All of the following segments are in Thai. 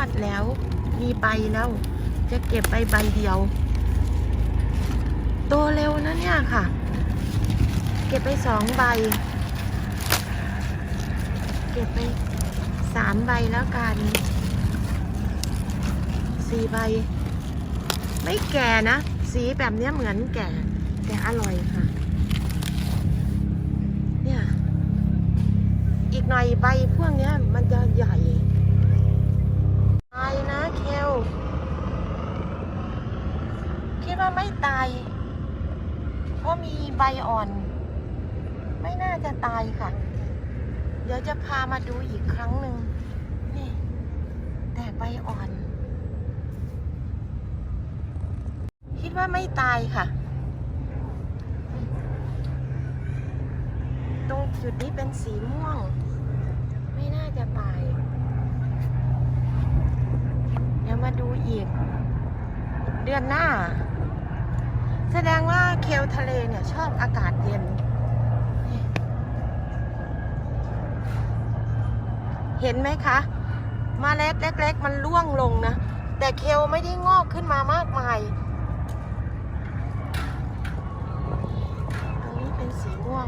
อดแล้ว มีใบแล้ว จะเก็บไปใบเดียว โตเร็วนะเนี่ยค่ะ เก็บไปสองใบ เก็บไปสามใบแล้วกันสี่ใบ ไม่แก่นะ สีแบบนี้เหมือนแก่ แต่อร่อยค่ะ เนี่ย อีกหน่อยใบพวกนี้มันจะใหญ่ คิดว่าไม่ตาย เพราะมีใบอ่อน ไม่น่าจะตายค่ะ เดี๋ยวจะพามาดูอีกครั้งหนึ่งนี่ แต่ใบอ่อน คิดว่าไม่ตายค่ะ ตรงจุดนี้เป็นสีม่วง ไม่น่าจะตาย เดี๋ยว มาดูอีก เดือนหน้า แสดงว่าเคลทะเลเนี่ยชอบอากาศเย็น เห็นไหมคะมเล็ดเล็ก ๆ มันร่วงลงนะ แต่เคลไม่ได้งอกขึ้นมามากมายตรงนี้เป็นสีม่วง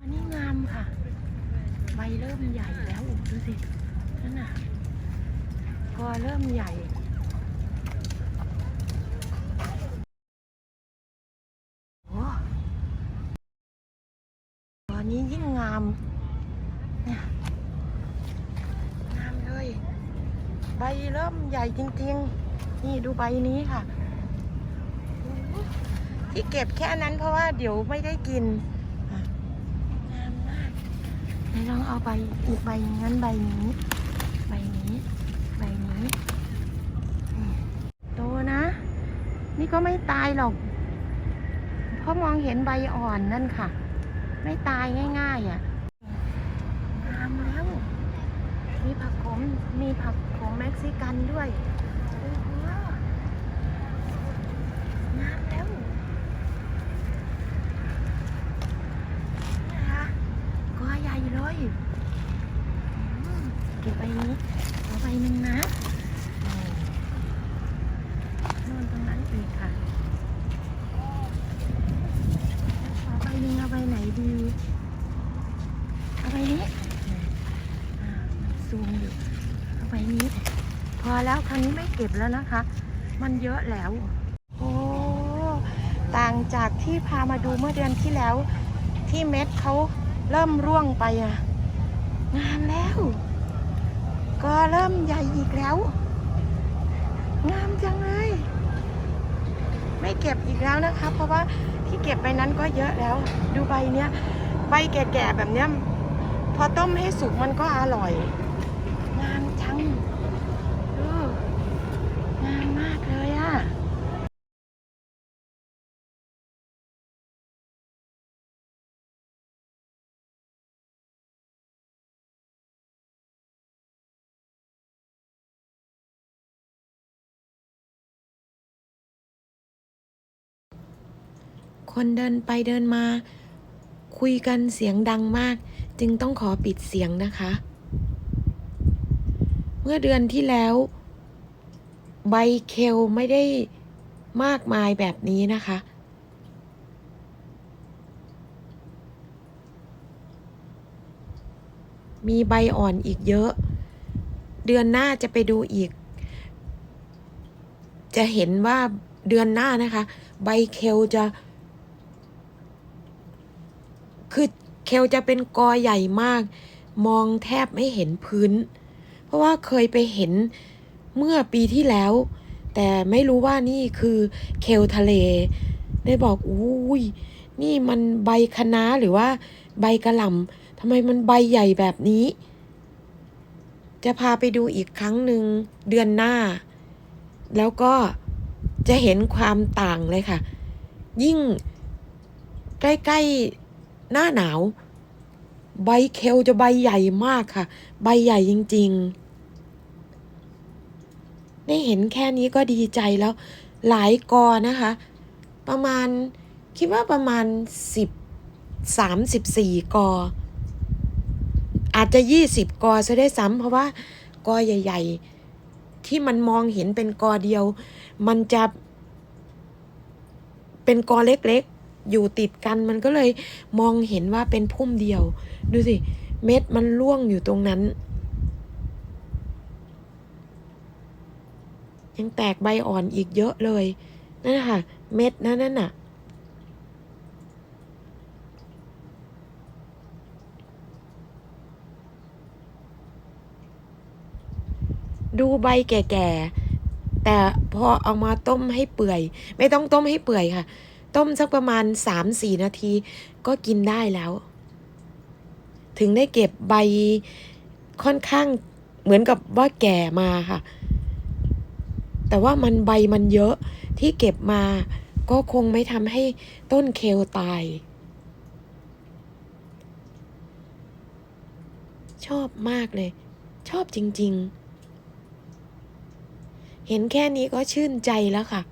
อันนี้งามค่ะ ใบเริ่มใหญ่แล้วดูสินั่นน่ะ อเริ่มใหญ่โอ้ตอนนี้ยิ่งงามเนี่ยงามเลย ใบเริ่มใหญ่จริงๆ นี่ดูใบนี้ค่ะ ที่เก็บแค่นั้นเพราะว่าเดี๋ยวไม่ได้กินงามมากไหนลองเอาใบอีกใบงั้นใบนี้ ใบนี้ ใบนี้อืมโตนะ นี่ก็ไม่ตายหรอก เพราะมองเห็นใบอ่อนนั่นค่ะ ไม่ตายง่าย ๆอะงามแล้ว มีผักขม มีผักขมเม็กซิกันด้วยโอ้โหงามแล้ว นะคะก็ใหญ่เลยอืมเก็บใบนี้เอาใบหนึ่งนะนู่นตรงนั้นอีกค่ะเอา ใบไหนดีเอาใบนี้ซูมอยู่เอาใบนี้ พอแล้วคราวนี้ไม่เก็บแล้วนะคะ มันเยอะแล้ว โอ้ ต่างจากที่พามาดูเมื่อเดือนที่แล้ว ที่เม็ดเขาเริ่มร่วงไปอะงามแล้ว ก็เริ่มใหญ่อีกแล้ว งามจังเลย ไม่เก็บอีกแล้วนะคะ เพราะว่าที่เก็บไปนั้นก็เยอะแล้ว ดูใบเนี้ยใบแก่ๆแบบเนี้ยพอต้มให้สุกมันก็อร่อย คนเดินไปเดินมา คุยกันเสียงดังมาก จึงต้องขอปิดเสียงนะคะ เมื่อเดือนที่แล้ว ใบเคลไม่ได้มากมายแบบนี้นะคะ มีใบอ่อนอีกเยอะ เดือนหน้าจะไปดูอีก จะเห็นว่าเดือนหน้านะคะ ใบเคลจะ คือ เคลจะเป็นกอใหญ่มาก มองแทบไม่เห็นพื้น เพราะว่าเคยไปเห็นเมื่อปีที่แล้ว แต่ไม่รู้ว่านี่คือเคลทะเล ได้บอกอุ้ยนี่มันใบคะน้าหรือว่าใบกระหล่ำทำไมมันใบใหญ่แบบนี้ จะพาไปดูอีกครั้งหนึ่งเดือนหน้า แล้วก็จะเห็นความต่างเลยค่ะ ยิ่งใกล้ ๆ หน้าหนาว ใบเคลจะใบใหญ่มากค่ะ ใบใหญ่จริงๆ ได้เห็นแค่นี้ก็ดีใจแล้วหลายกอนะคะ ประมาณคิดว่าประมาณสิบสามสิบสี่กอ อาจจะยี่สิบกอจะได้ซ้ำเพราะว่ากอใหญ่ ๆ ที่มันมองเห็นเป็นกอเดียว มันจะเป็นกอเล็กๆ อยู่ติดกันมันก็เลยมองเห็นว่าเป็นพุ่มเดียว ดูสิ เม็ดมันร่วงอยู่ตรงนั้น ยังแตกใบอ่อนอีกเยอะเลยนั่นนะคะเม็ดนั่นนั่นน่ะดูใบแก่ๆ แต่พอเอามาต้มให้เปื่อย ไม่ต้องต้มให้เปื่อยค่ะ ต้มสักประมาณ 3-4 นาที ก็กินได้แล้ว ถึงได้เก็บใบค่อนข้างเหมือนกับว่าแก่มาค่ะ แต่ว่ามันใบมันเยอะที่เก็บมาก็คงไม่ทำให้ต้นเคลตาย ชอบมากเลย ชอบจริง ๆ เห็นแค่นี้ก็ชื่นใจแล้วค่ะ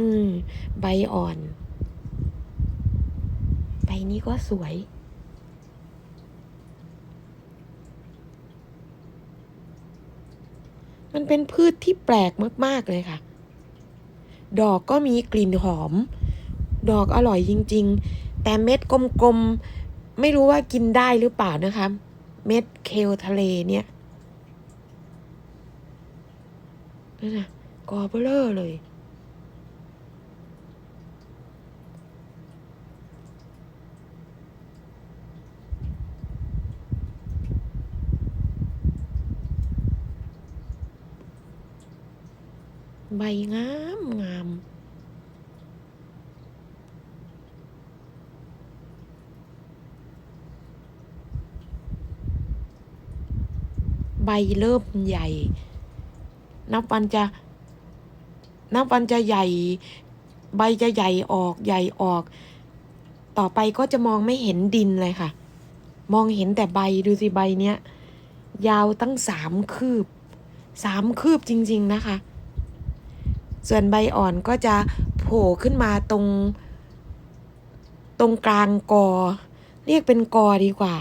นี่ใบอ่อน ใบนี้ก็สวยมันเป็นพืชที่แปลกมาก ๆ เลยค่ะ ดอกก็มีกลิ่นหอม ดอกอร่อยจริง ๆ แต่เม็ดกลม ๆ ไม่รู้ว่ากินได้หรือเปล่านะคะ เม็ดเคลทะเลเนี่ยนั่นนะกอเบลอเลย ใบงามงามใบเริ่มใหญ่ นับวันจะ นับวันจะใหญ่ ใบจะใหญ่ออกใหญ่ออก ต่อไปก็จะมองไม่เห็นดินเลยค่ะ มองเห็นแต่ใบดูสิใบเนี้ย ยาวตั้งสามคืบ สามคืบจริง ๆ นะคะ ส่วนใบอ่อนก็จะโผล่ขึ้นมาตรง ตรงกลางกอ เรียกเป็นกอดีกว่า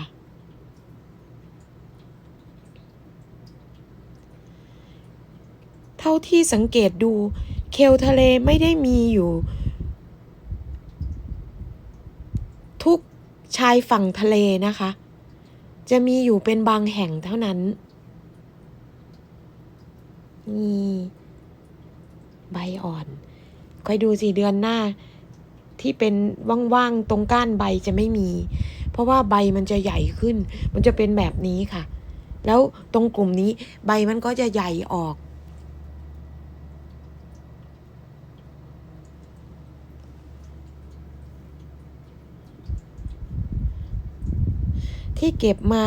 เท่าที่สังเกตดู เคลทะเลไม่ได้มีอยู่ ทุกชายฝั่งทะเลนะคะ จะมีอยู่เป็นบางแห่งเท่านั้นนี่ ใบอ่อนคอยดูสิเดือนหน้า ที่เป็นว่างๆตรงก้านใบจะไม่มี เพราะว่าใบมันจะใหญ่ขึ้น มันจะเป็นแบบนี้ค่ะ แล้วตรงกลุ่มนี้ใบมันก็จะใหญ่ออก ที่เก็บมา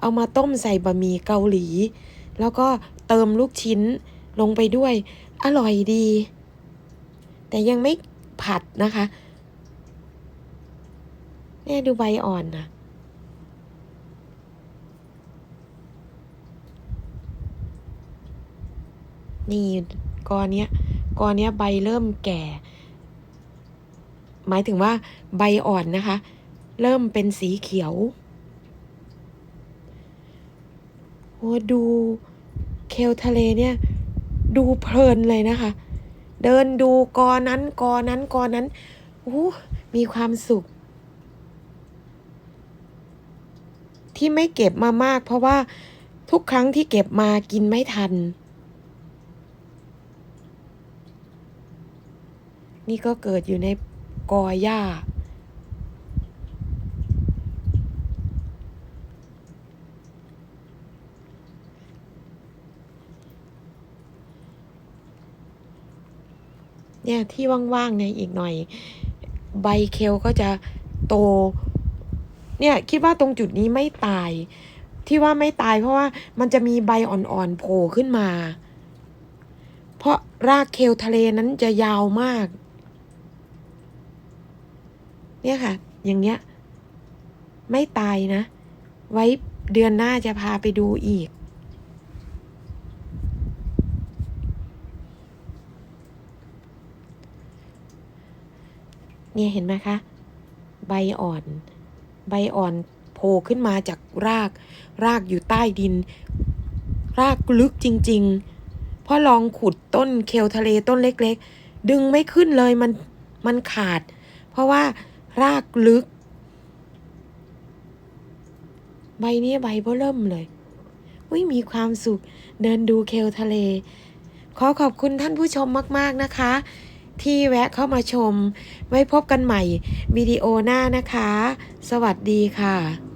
เอามาต้มใส่บะหมี่เกาหลี แล้วก็เติมลูกชิ้น ลงไปด้วย อร่อยดี แต่ยังไม่ผัดนะคะเนี่ยดูใบอ่อนนะนี่กอเนี้ยกอเนี้ยใบเริ่มแก่ หมายถึงว่าใบอ่อนนะคะ เริ่มเป็นสีเขียวโอ้ดูเคลทะเลเนี่ย ดูเพลินเลยนะคะ เดินดูกอนั้นกอนั้นกอนั้นโอ้มีความสุข ที่ไม่เก็บมามาก เพราะว่าทุกครั้งที่เก็บมากินไม่ทัน นี่ก็เกิดอยู่ในกอหญ้า เนี่ยที่ว่างๆเนี่ยอีกหน่อย ใบเคลก็จะโต เนี่ยคิดว่าตรงจุดนี้ไม่ตาย ที่ว่าไม่ตายเพราะว่ามันจะมีใบอ่อนๆโผล่ขึ้นมา เพราะรากเคลทะเลนั้นจะยาวมาก เนี่ยค่ะ อย่างเนี้ย ไม่ตายนะ ไว้เดือนหน้าจะพาไปดูอีก เนี่ยเห็นไหมคะ ใบอ่อน ใบอ่อนโผล่ขึ้นมาจากราก รากอยู่ใต้ดิน รากลึกจริง ๆพอลองขุดต้นเคลทะเลต้นเล็ก ๆ ดึงไม่ขึ้นเลยมันมันขาด เพราะว่ารากลึก ใบนี้ใบเบอเริ่มเลยอุ้ยมีความสุขเดินดูเคลทะเล ขอขอบคุณท่านผู้ชมมาก ๆ นะคะ ที่แวะเข้ามาชม ไว้พบกันใหม่วิดีโอหน้านะคะ สวัสดีค่ะ